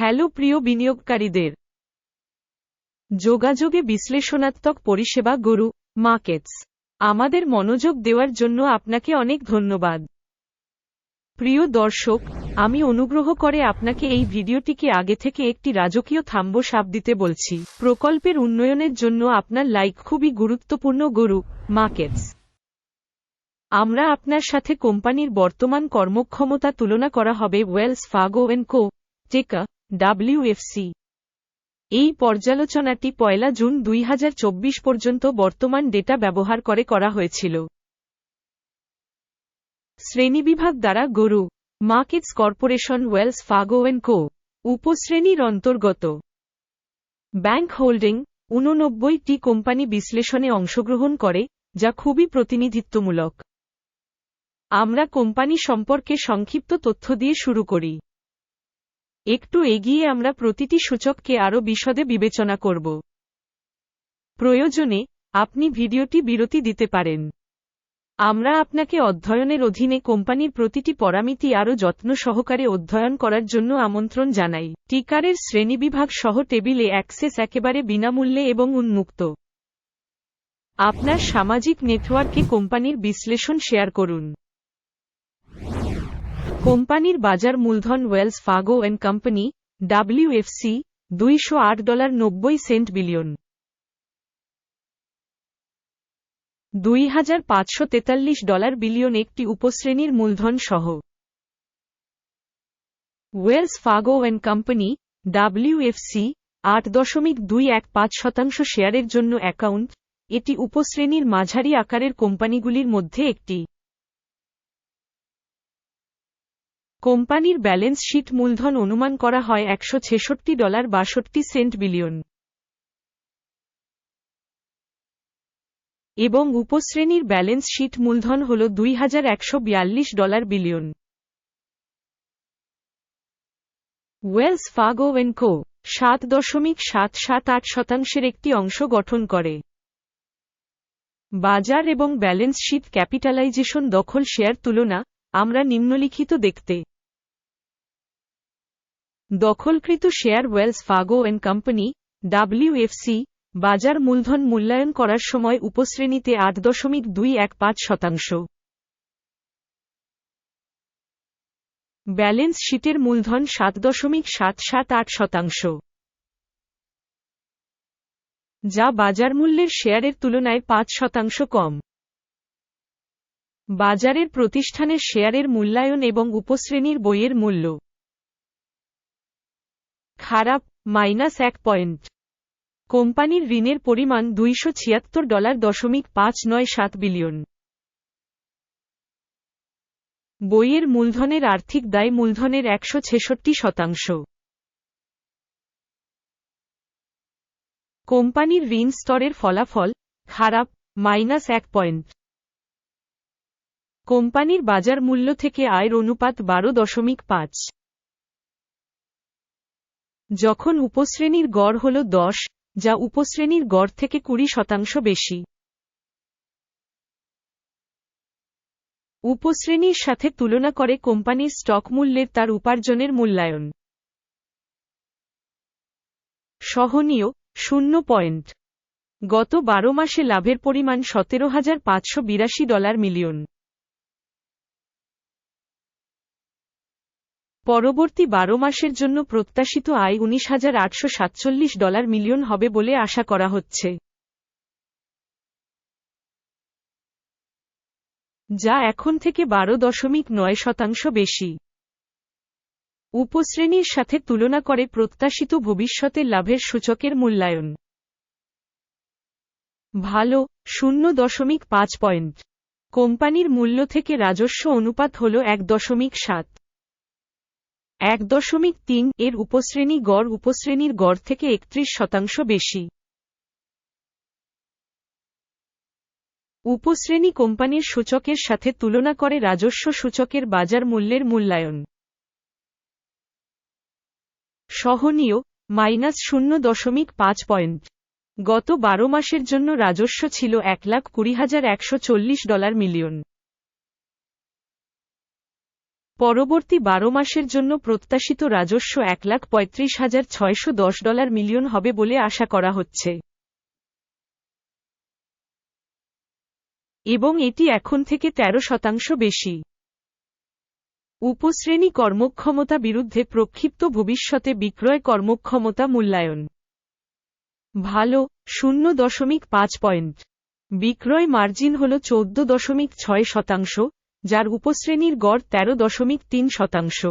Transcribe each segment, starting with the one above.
Hello প্রিয় বিনিয়োগকারীদের। যোগাযোগে বিশ্লেষণাত্মক পরিষেবা গুরু, মার্কেটস। আমাদের মনোযোগ দেওয়ার জন্য আপনাকে অনেক ধন্যবাদ। প্রিয় দর্শক, আমি অনুগ্রহ করে আপনাকে এই ভিডিওটিকে আগে থেকে একটি রাজকীয় থাম্ব সাপ দিতে বলছি। প্রকল্পের উন্নয়নের জন্য আপনার লাইক খুবই গুরুত্বপূর্ণ গুরু, মার্কেটস। আমরা আপনার সাথে কোম্পানির বর্তমান কর্মক্ষমতা তুলনা করা হবে ওয়েলস ফাগো এন্ড কো, টেকা। ডাব্লিউএফসি এই পর্যালোচনাটি পয়লা জুন দুই হাজার চব্বিশ পর্যন্ত বর্তমান ডেটা ব্যবহার করে করা হয়েছিল। শ্রেণীবিভাগ দ্বারা গরু, markets corporation, Wells Fargo and co, উপশ্রেণীর অন্তর্গত। ব্যাংক হোল্ডিং উননব্বইটি কোম্পানি বিশ্লেষণে অংশগ্রহণ করে, যা খুবই প্রতিনিধিত্বমূলক। আমরা কোম্পানি সম্পর্কে সংক্ষিপ্ত তথ্য দিয়ে শুরু করি। একটু এগিয়ে আমরা প্রতিটি সূচককে আরও বিশদে বিবেচনা করব। প্রয়োজনে আপনি ভিডিওটি বিরতি দিতে পারেন। আমরা আপনাকে অধ্যয়নের অধীনে কোম্পানির প্রতিটি পরামিতি আরও যত্ন সহকারে অধ্যয়ন করার জন্য আমন্ত্রণ জানাই। টিকারের শ্রেণীবিভাগ সহ টেবিলে অ্যাক্সেস একেবারে বিনামূল্যে এবং উন্মুক্ত। আপনার সামাজিক নেটওয়ার্কে কোম্পানির বিশ্লেষণ শেয়ার করুন। কোম্পানির বাজার মূলধন Wells Fargo and company, WFC, দুইশো আট ডলার নব্বই সেন্ট বিলিয়ন। দুই হাজার পাঁচশো তেতাল্লিশ ডলার বিলিয়ন একটি উপশ্রেণীর মূলধন সহ। Wells Fargo and company, WFC, আট দশমিক দুই এক পাঁচ শতাংশ শেয়ারের জন্য অ্যাকাউন্ট, এটি উপশ্রেণীর মাঝারি আকারের কোম্পানিগুলির মধ্যে একটি। কোম্পানির ব্যালেন্স শিট মূলধন অনুমান করা হয় একশো ছেষট্টি ডলার বাষট্টি সেন্ট বিলিয়ন। এবং উপশ্রেণীর ব্যালেন্স শিট মূলধন হল দুই হাজার একশো বিয়াল্লিশ dollar billion. Wells Fargo co, সাত দশমিক সাত সাত আট শতাংশের একটি অংশ গঠন করে। বাজার এবং ব্যালেন্স শিট ক্যাপিটালাইজেশন দখল শেয়ার তুলনা আমরা নিম্নলিখিত দেখতে। দখলকৃত share Wells Fargo and company, WFC, বাজার মূলধন মূল্যায়ন করার সময় উপশ্রেণীতে আট দশমিক দুই এক পাঁচ শতাংশ। ব্যালেন্স শিটের মূলধন সাত দশমিক সাত সাত আট শতাংশ। যা বাজার মূল্যের শেয়ারের তুলনায় পাঁচ শতাংশ কম। বাজারের প্রতিষ্ঠানের শেয়ারের মূল্যায়ন এবং উপশ্রেণীর বইয়ের মূল্য। খারাপ, মাইনাস এক পয়েন্ট। কোম্পানির ঋণের পরিমাণ দুইশো ছিয়াত্তর ডলার দশমিক পাঁচ নয় সাত বিলিয়ন। বইয়ের মূলধনের আর্থিক দায় মূলধনের একশো ছেষট্টি শতাংশ। কোম্পানির ঋণ স্তরের ফলাফল খারাপ, মাইনাস এক পয়েন্ট। কোম্পানির বাজার মূল্য থেকে আয়ের অনুপাত বারো দশমিক পাঁচ। যখন উপশ্রেণীর গড় হল দশ, যা উপশ্রেণীর গড় থেকে কুড়ি শতাংশ বেশি। উপশ্রেণীর সাথে তুলনা করে কোম্পানির স্টক মূল্যের তার উপার্জনের মূল্যায়ন। সহনীয়, শূন্য পয়েন্ট। গত বারো মাসে লাভের পরিমাণ সতেরো হাজার পাঁচশো বিরাশি ডলার মিলিয়ন। পরবর্তী বারো মাসের জন্য প্রত্যাশিত আয় উনিশ হাজার আটশো সাতচল্লিশ ডলার মিলিয়ন হবে বলে আশা করা হচ্ছে। যা এখন থেকে বারো দশমিক নয় শতাংশ বেশি। উপশ্রেণীর সাথে তুলনা করে প্রত্যাশিত ভবিষ্যতের লাভের সূচকের মূল্যায়ন। ভালো, শূন্য দশমিক পাঁচ পয়েন্ট। কোম্পানির মূল্য থেকে রাজস্ব অনুপাত হল এক দশমিক সাত। এক দশমিক তিন এর উপশ্রেণী গড় উপশ্রেণীর গড় থেকে একত্রিশ শতাংশ বেশি। উপশ্রেণী কোম্পানির সূচকের সাথে তুলনা করে রাজস্ব সূচকের বাজার মূল্যের মূল্যায়ন। সহনীয়, মাইনাস শূন্য দশমিক পাঁচ পয়েন্ট। গত বারো মাসের জন্য রাজস্ব ছিল এক লাখ কুড়ি হাজার একশো চল্লিশ ডলার মিলিয়ন। পরবর্তী বারো মাসের জন্য প্রত্যাশিত রাজস্ব এক লাখ পঁয়ত্রিশ হাজার ছয়শো দশ ডলার মিলিয়ন হবে বলে আশা করা হচ্ছে। এবং এটি এখন থেকে ১৩ শতাংশ বেশি। উপশ্রেণী কর্মক্ষমতা বিরুদ্ধে প্রক্ষিপ্ত ভবিষ্যতে বিক্রয় কর্মক্ষমতা মূল্যায়ন। ভালো, শূন্য দশমিক পাঁচ পয়েন্ট। বিক্রয় মার্জিন হল চৌদ্দ দশমিক ছয় শতাংশ যার উপশ্রেণীর গড় তেরো দশমিক তিন শতাংশ।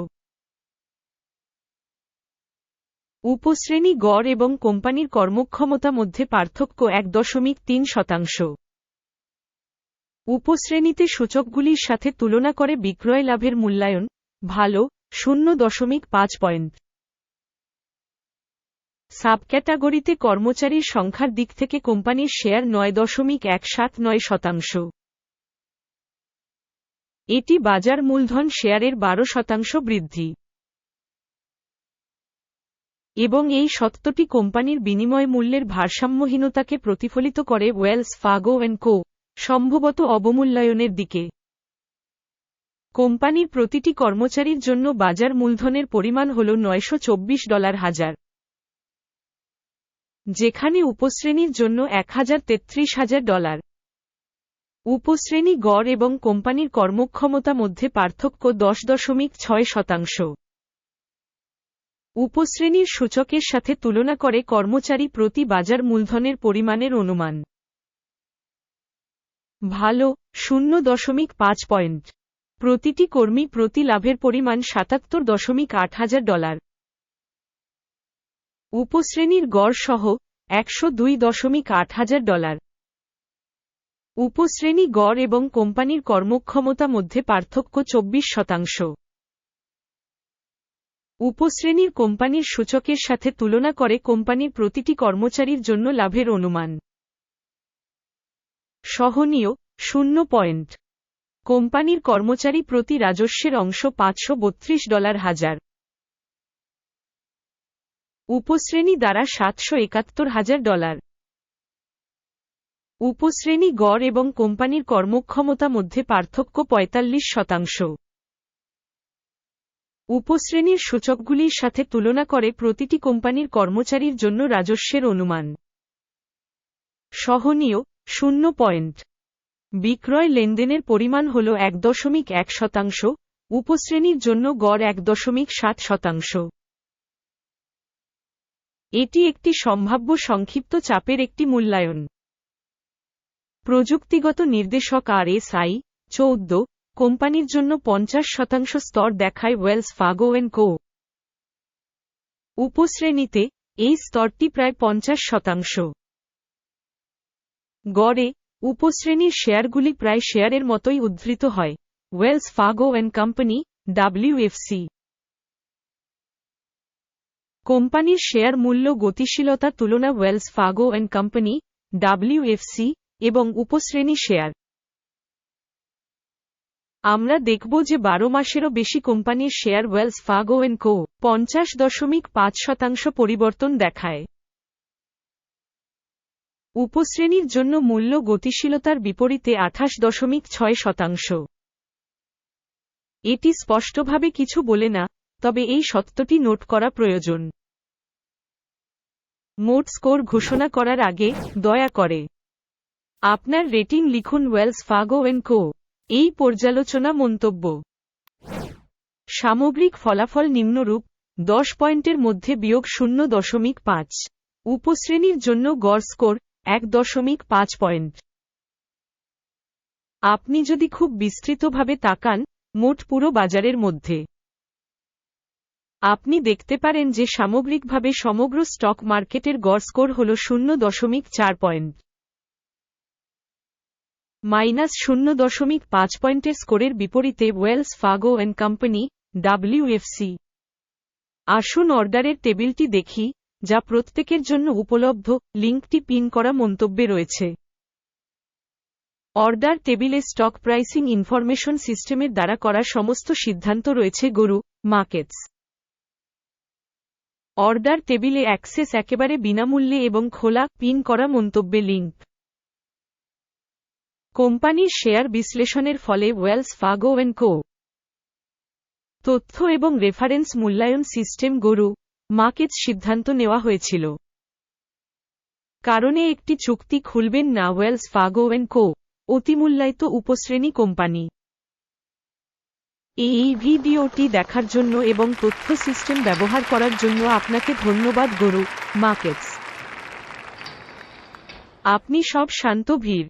উপশ্রেণী গড় এবং কোম্পানির কর্মক্ষমতা মধ্যে পার্থক্য এক দশমিক তিন শতাংশ। উপশ্রেণীতে সূচকগুলির সাথে তুলনা করে বিক্রয় লাভের মূল্যায়ন ভালো, শূন্য দশমিক পাঁচ পয়েন্ট। সাবক্যাটাগরিতে কর্মচারীর সংখ্যার দিক থেকে কোম্পানির শেয়ার নয় দশমিক এক সাত নয় শতাংশ। এটি বাজার মূলধন শেয়ারের বারো শতাংশ বৃদ্ধি। এবং এই সত্যটি কোম্পানির বিনিময় মূল্যের ভারসাম্যহীনতাকে প্রতিফলিত করে ওয়েলস ফাগো অ্যান্ড কো, সম্ভবত অবমূল্যায়নের দিকে। কোম্পানির প্রতিটি কর্মচারীর জন্য বাজার মূলধনের পরিমাণ হল নয়শো চব্বিশ ডলার হাজার। যেখানে উপশ্রেণীর জন্য এক হাজার তেত্রিশ হাজার ডলার। উপশ্রেণী গড় এবং কোম্পানির কর্মক্ষমতা মধ্যে পার্থক্য দশ দশমিক ছয় শতাংশ। উপশ্রেণীর সূচকের সাথে তুলনা করে কর্মচারী প্রতি বাজার মূলধনের পরিমাণের অনুমান। ভালো, শূন্য দশমিক পাঁচ পয়েন্ট। প্রতিটি কর্মী প্রতি লাভের পরিমাণ সাতাত্তর দশমিক আট হাজার ডলার। উপশ্রেণীর গড় সহ একশো দুই দশমিক আট হাজার ডলার। উপশ্রেণী গড় এবং কোম্পানির কর্মক্ষমতা মধ্যে পার্থক্য চব্বিশ শতাংশ। উপশ্রেণীর কোম্পানির সূচকের সাথে তুলনা করে কোম্পানির প্রতিটি কর্মচারীর জন্য লাভের অনুমান। সহনীয়, শূন্য পয়েন্ট। কোম্পানির কর্মচারী প্রতি রাজস্বের অংশ পাঁচশো বত্রিশ ডলার হাজার। উপশ্রেণী দ্বারা সাতশো একাত্তর হাজার ডলার। উপশ্রেণী গড় এবং কোম্পানির কর্মক্ষমতা মধ্যে পার্থক্য পঁয়তাল্লিশ শতাংশ। উপশ্রেণীর সূচকগুলির সাথে তুলনা করে প্রতিটি কোম্পানির কর্মচারীর জন্য রাজস্বের অনুমান। সহনীয়, শূন্য পয়েন্ট। বিক্রয় লেনদেনের পরিমাণ হল এক দশমিক এক শতাংশ, উপশ্রেণীর জন্য গড় এক দশমিক সাত শতাংশ। এটি একটি সম্ভাব্য সংক্ষিপ্ত চাপের একটি মূল্যায়ন। প্রযুক্তিগত নির্দেশক আর এস আই চৌদ্দ, কোম্পানির জন্য পঞ্চাশ শতাংশ স্তর দেখায় ওয়েলস ফাগো এন্ড কো। উপশ্রেণীতে, এই স্তরটি প্রায় পঞ্চাশ শতাংশ। গড়ে, উপশ্রেণীর শেয়ারগুলি প্রায় শেয়ারের মতোই উদ্ধৃত হয়। Wells Fargo and company WFC কোম্পানির শেয়ার মূল্য গতিশীলতা তুলনা Wells Fargo and company WFC এবং উপশ্রেণী শেয়ার। আমরা দেখব যে বারো মাসেরও বেশি কোম্পানির share Wells Fargo and co পঞ্চাশ দশমিক পাঁচ শতাংশ পরিবর্তন দেখায়। উপশ্রেণীর জন্য মূল্য গতিশীলতার বিপরীতে আঠাশ দশমিক ছয় শতাংশ। এটি স্পষ্টভাবে কিছু বলে না, তবে এই সত্যটি নোট করা প্রয়োজন। মোট স্কোর ঘোষণা করার আগে দয়া করে আপনার রেটিং লিখুন ওয়েলস ফাগো এন্ড কো। এই পর্যালোচনা মন্তব্য। সামগ্রিক ফলাফল নিম্নরূপ, দশ পয়েন্টের মধ্যে বিয়োগ শূন্য দশমিক পাঁচ। উপশ্রেণীর জন্য গড় স্কোর, এক দশমিক পাঁচ পয়েন্ট। আপনি যদি খুব বিস্তৃতভাবে তাকান, মোট পুরো বাজারের মধ্যে। আপনি দেখতে পারেন যে সামগ্রিকভাবে সমগ্র স্টক মার্কেটের গড় স্কোর হল শূন্য দশমিক চার পয়েন্ট। মাইনাস শূন্য দশমিক পাঁচ পয়েন্টের স্কোরের বিপরীতে Wells Fargo and company, WFC. আসুন অর্ডারের টেবিলটি দেখি, যা প্রত্যেকের জন্য উপলব্ধ, লিঙ্কটি পিন করা মন্তব্যে রয়েছে। অর্ডার টেবিলে স্টক প্রাইসিং ইনফরমেশন সিস্টেমের দ্বারা করা সমস্ত সিদ্ধান্ত রয়েছে, গরু, মার্কেটস। অর্ডার টেবিলে অ্যাক্সেস একেবারে বিনামূল্যে এবং খোলা, পিন করা মন্তব্যে লিঙ্ক। কোম্পানির শেয়ার বিশ্লেষণের ফলে ওয়েলস ফাগো অ্যান্ড কো। তথ্য এবং রেফারেন্স মূল্যায়ন সিস্টেম গরু মার্কেটস সিদ্ধান্ত নেওয়া হয়েছিল। কারণে একটি চুক্তি খুলবেন না ওয়েলস ফাগো এন্ড কো, অতিমূল্যায়িত উপশ্রেণী কোম্পানি। এই ভিডিওটি দেখার জন্য এবং তথ্য সিস্টেম ব্যবহার করার জন্য আপনাকে ধন্যবাদ গরু, মার্কেটস। আপনি সব শান্ত ভিড়।